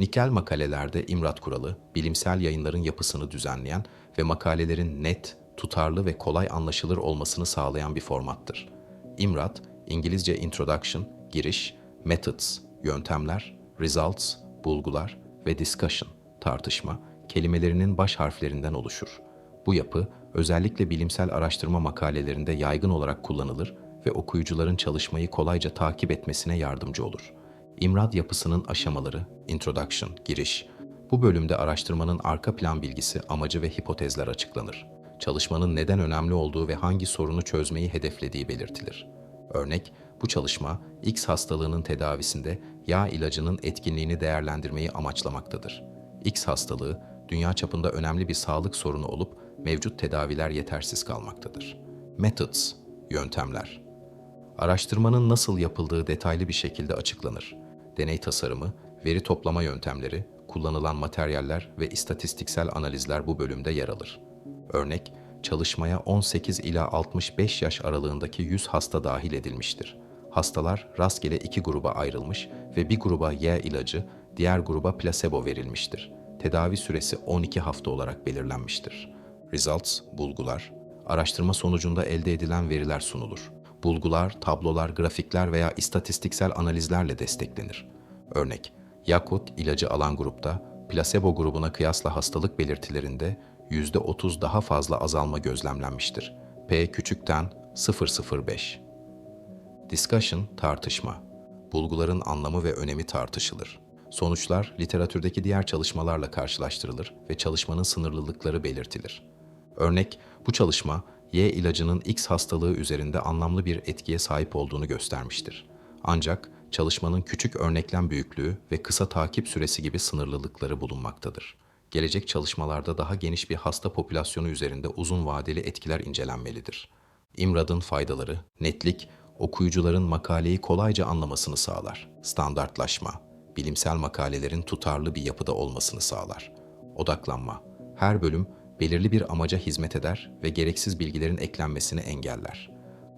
Nikel makalelerde İmrat kuralı, bilimsel yayınların yapısını düzenleyen ve makalelerin net, tutarlı ve kolay anlaşılır olmasını sağlayan bir formattır. İmrat, İngilizce introduction, giriş, methods, yöntemler, results, bulgular ve discussion, tartışma, kelimelerinin baş harflerinden oluşur. Bu yapı, özellikle bilimsel araştırma makalelerinde yaygın olarak kullanılır ve okuyucuların çalışmayı kolayca takip etmesine yardımcı olur. İmrad yapısının aşamaları, introduction, giriş. Bu bölümde araştırmanın arka plan bilgisi, amacı ve hipotezler açıklanır. Çalışmanın neden önemli olduğu ve hangi sorunu çözmeyi hedeflediği belirtilir. Örnek, bu çalışma X hastalığının tedavisinde yağ ilacının etkinliğini değerlendirmeyi amaçlamaktadır. X hastalığı dünya çapında önemli bir sağlık sorunu olup mevcut tedaviler yetersiz kalmaktadır. Methods, yöntemler. Araştırmanın nasıl yapıldığı detaylı bir şekilde açıklanır. Deney tasarımı, veri toplama yöntemleri, kullanılan materyaller ve istatistiksel analizler bu bölümde yer alır. Örnek, çalışmaya 18 ila 65 yaş aralığındaki 100 hasta dahil edilmiştir. Hastalar rastgele iki gruba ayrılmış ve bir gruba Y ilacı, diğer gruba plasebo verilmiştir. Tedavi süresi 12 hafta olarak belirlenmiştir. Results, bulgular, araştırma sonucunda elde edilen veriler sunulur. Bulgular, tablolar, grafikler veya istatistiksel analizlerle desteklenir. Örnek, Yakut ilacı alan grupta plasebo grubuna kıyasla hastalık belirtilerinde %30 daha fazla azalma gözlemlenmiştir. P küçükten 005. Discussion, tartışma. Bulguların anlamı ve önemi tartışılır. Sonuçlar literatürdeki diğer çalışmalarla karşılaştırılır ve çalışmanın sınırlılıkları belirtilir. Örnek, bu çalışma Y ilacının X hastalığı üzerinde anlamlı bir etkiye sahip olduğunu göstermiştir. Ancak çalışmanın küçük örneklem büyüklüğü ve kısa takip süresi gibi sınırlılıkları bulunmaktadır. Gelecek çalışmalarda daha geniş bir hasta popülasyonu üzerinde uzun vadeli etkiler incelenmelidir. İmrad'ın faydaları, netlik, okuyucuların makaleyi kolayca anlamasını sağlar. Standartlaşma, bilimsel makalelerin tutarlı bir yapıda olmasını sağlar. Odaklanma, her bölüm belirli bir amaca hizmet eder ve gereksiz bilgilerin eklenmesini engeller.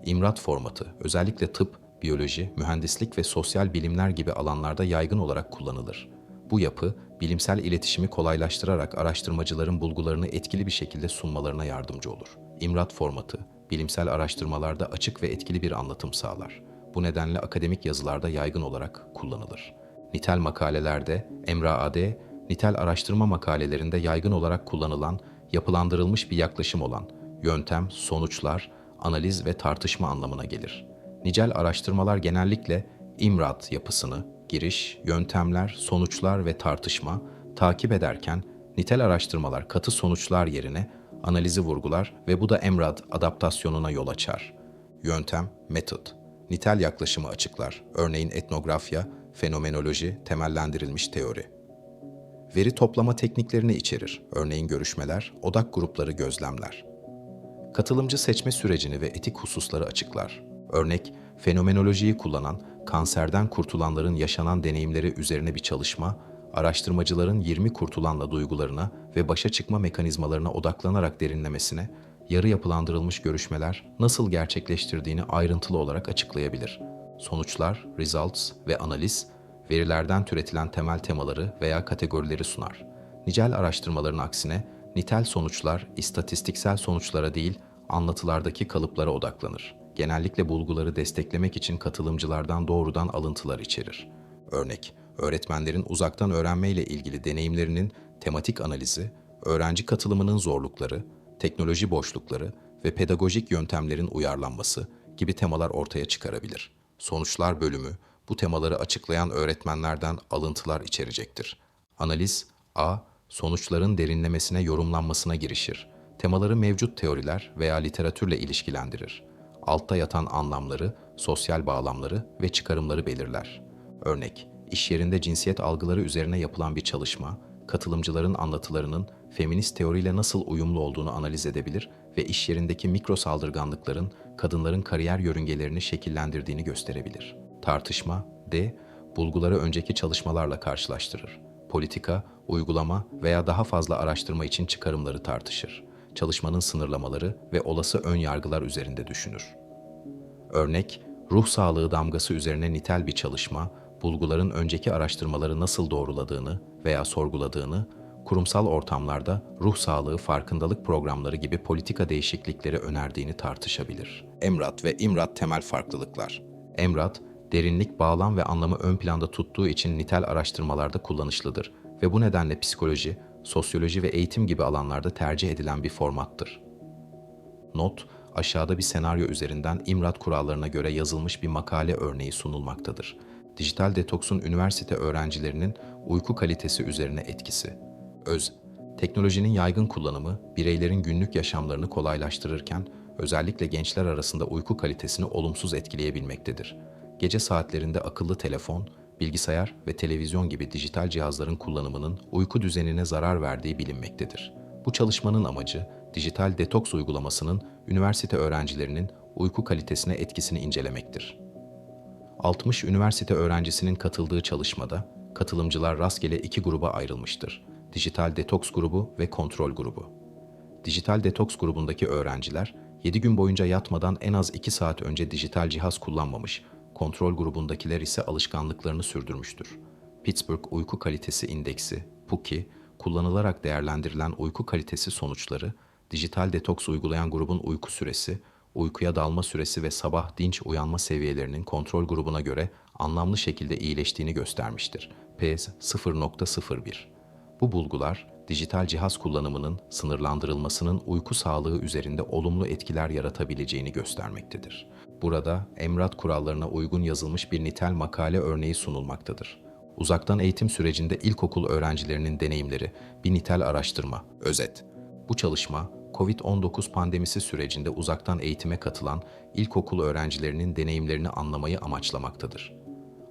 İmrat formatı özellikle tıp, biyoloji, mühendislik ve sosyal bilimler gibi alanlarda yaygın olarak kullanılır. Bu yapı, bilimsel iletişimi kolaylaştırarak araştırmacıların bulgularını etkili bir şekilde sunmalarına yardımcı olur. İmrat formatı, bilimsel araştırmalarda açık ve etkili bir anlatım sağlar. Bu nedenle akademik yazılarda yaygın olarak kullanılır. Nitel makalelerde, EMRA-AD, nitel araştırma makalelerinde yaygın olarak kullanılan, yapılandırılmış bir yaklaşım olan yöntem, sonuçlar, analiz ve tartışma anlamına gelir. Nicel araştırmalar genellikle İmrat yapısını, giriş, yöntemler, sonuçlar ve tartışma takip ederken nitel araştırmalar katı sonuçlar yerine analizi vurgular ve bu da Emrad adaptasyonuna yol açar. Yöntem, method, nitel yaklaşımı açıklar. Örneğin etnografya, fenomenoloji, temellendirilmiş teori. Veri toplama tekniklerini içerir. Örneğin görüşmeler, odak grupları gözlemler. Katılımcı seçme sürecini ve etik hususları açıklar. Örnek, fenomenolojiyi kullanan, kanserden kurtulanların yaşanan deneyimleri üzerine bir çalışma, araştırmacıların 20 kurtulanla duygularına ve başa çıkma mekanizmalarına odaklanarak derinlemesine, yarı yapılandırılmış görüşmeler nasıl gerçekleştirdiğini ayrıntılı olarak açıklayabilir. Sonuçlar, results ve analiz, verilerden türetilen temel temaları veya kategorileri sunar. Nicel araştırmaların aksine, nitel sonuçlar istatistiksel sonuçlara değil, anlatılardaki kalıplara odaklanır. Genellikle bulguları desteklemek için katılımcılardan doğrudan alıntılar içerir. Örnek, öğretmenlerin uzaktan öğrenme ile ilgili deneyimlerinin tematik analizi, öğrenci katılımının zorlukları, teknoloji boşlukları ve pedagojik yöntemlerin uyarlanması gibi temalar ortaya çıkarabilir. Sonuçlar bölümü bu temaları açıklayan öğretmenlerden alıntılar içerecektir. Analiz A. Sonuçların derinlemesine yorumlanmasına girişir. Temaları mevcut teoriler veya literatürle ilişkilendirir. Altta yatan anlamları, sosyal bağlamları ve çıkarımları belirler. Örnek, iş yerinde cinsiyet algıları üzerine yapılan bir çalışma, katılımcıların anlatılarının feminist teoriyle nasıl uyumlu olduğunu analiz edebilir ve iş yerindeki mikro saldırganlıkların kadınların kariyer yörüngelerini şekillendirdiğini gösterebilir. Tartışma D. Bulguları önceki çalışmalarla karşılaştırır. Politika, uygulama veya daha fazla araştırma için çıkarımları tartışır. Çalışmanın sınırlamaları ve olası ön yargılar üzerinde düşünür. Örnek, ruh sağlığı damgası üzerine nitel bir çalışma, bulguların önceki araştırmaları nasıl doğruladığını veya sorguladığını, kurumsal ortamlarda ruh sağlığı farkındalık programları gibi politika değişiklikleri önerdiğini tartışabilir. Emrat ve İmrat temel farklılıklar. Emrat, derinlik, bağlam ve anlamı ön planda tuttuğu için nitel araştırmalarda kullanışlıdır ve bu nedenle psikoloji, sosyoloji ve eğitim gibi alanlarda tercih edilen bir formattır. Not, aşağıda bir senaryo üzerinden İmrat kurallarına göre yazılmış bir makale örneği sunulmaktadır. Dijital detoksun üniversite öğrencilerinin uyku kalitesi üzerine etkisi. Öz, teknolojinin yaygın kullanımı bireylerin günlük yaşamlarını kolaylaştırırken özellikle gençler arasında uyku kalitesini olumsuz etkileyebilmektedir. Gece saatlerinde akıllı telefon, bilgisayar ve televizyon gibi dijital cihazların kullanımının uyku düzenine zarar verdiği bilinmektedir. Bu çalışmanın amacı, dijital detoks uygulamasının üniversite öğrencilerinin uyku kalitesine etkisini incelemektir. 60 üniversite öğrencisinin katıldığı çalışmada katılımcılar rastgele iki gruba ayrılmıştır. Dijital detoks grubu ve kontrol grubu. Dijital detoks grubundaki öğrenciler 7 gün boyunca yatmadan en az 2 saat önce dijital cihaz kullanmamış, kontrol grubundakiler ise alışkanlıklarını sürdürmüştür. Pittsburgh Uyku Kalitesi İndeksi, PUKI, kullanılarak değerlendirilen uyku kalitesi sonuçları, dijital detoks uygulayan grubun uyku süresi, uykuya dalma süresi ve sabah dinç uyanma seviyelerinin kontrol grubuna göre anlamlı şekilde iyileştiğini göstermiştir. PS 0.01 Bu bulgular, dijital cihaz kullanımının sınırlandırılmasının uyku sağlığı üzerinde olumlu etkiler yaratabileceğini göstermektedir. Burada emrat kurallarına uygun yazılmış bir nitel makale örneği sunulmaktadır. Uzaktan eğitim sürecinde ilkokul öğrencilerinin deneyimleri, bir nitel araştırma, özet. Bu çalışma, COVID-19 pandemisi sürecinde uzaktan eğitime katılan ilkokul öğrencilerinin deneyimlerini anlamayı amaçlamaktadır.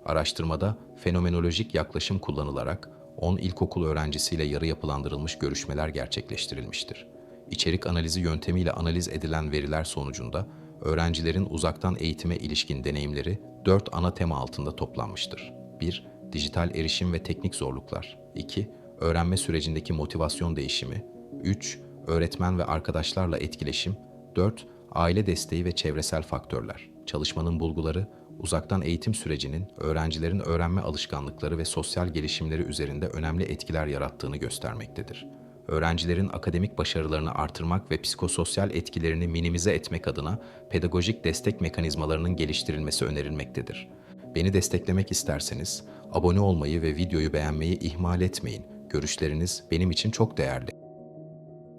Araştırmada fenomenolojik yaklaşım kullanılarak 10 ilkokul öğrencisiyle yarı yapılandırılmış görüşmeler gerçekleştirilmiştir. İçerik analizi yöntemiyle analiz edilen veriler sonucunda öğrencilerin uzaktan eğitime ilişkin deneyimleri 4 ana tema altında toplanmıştır. 1. Dijital erişim ve teknik zorluklar. 2. Öğrenme sürecindeki motivasyon değişimi. 3. Öğretmen ve arkadaşlarla etkileşim. 4. Aile desteği ve çevresel faktörler. Çalışmanın bulguları, uzaktan eğitim sürecinin öğrencilerin öğrenme alışkanlıkları ve sosyal gelişimleri üzerinde önemli etkiler yarattığını göstermektedir. Öğrencilerin akademik başarılarını artırmak ve psikososyal etkilerini minimize etmek adına pedagojik destek mekanizmalarının geliştirilmesi önerilmektedir. Beni desteklemek isterseniz abone olmayı ve videoyu beğenmeyi ihmal etmeyin. Görüşleriniz benim için çok değerli.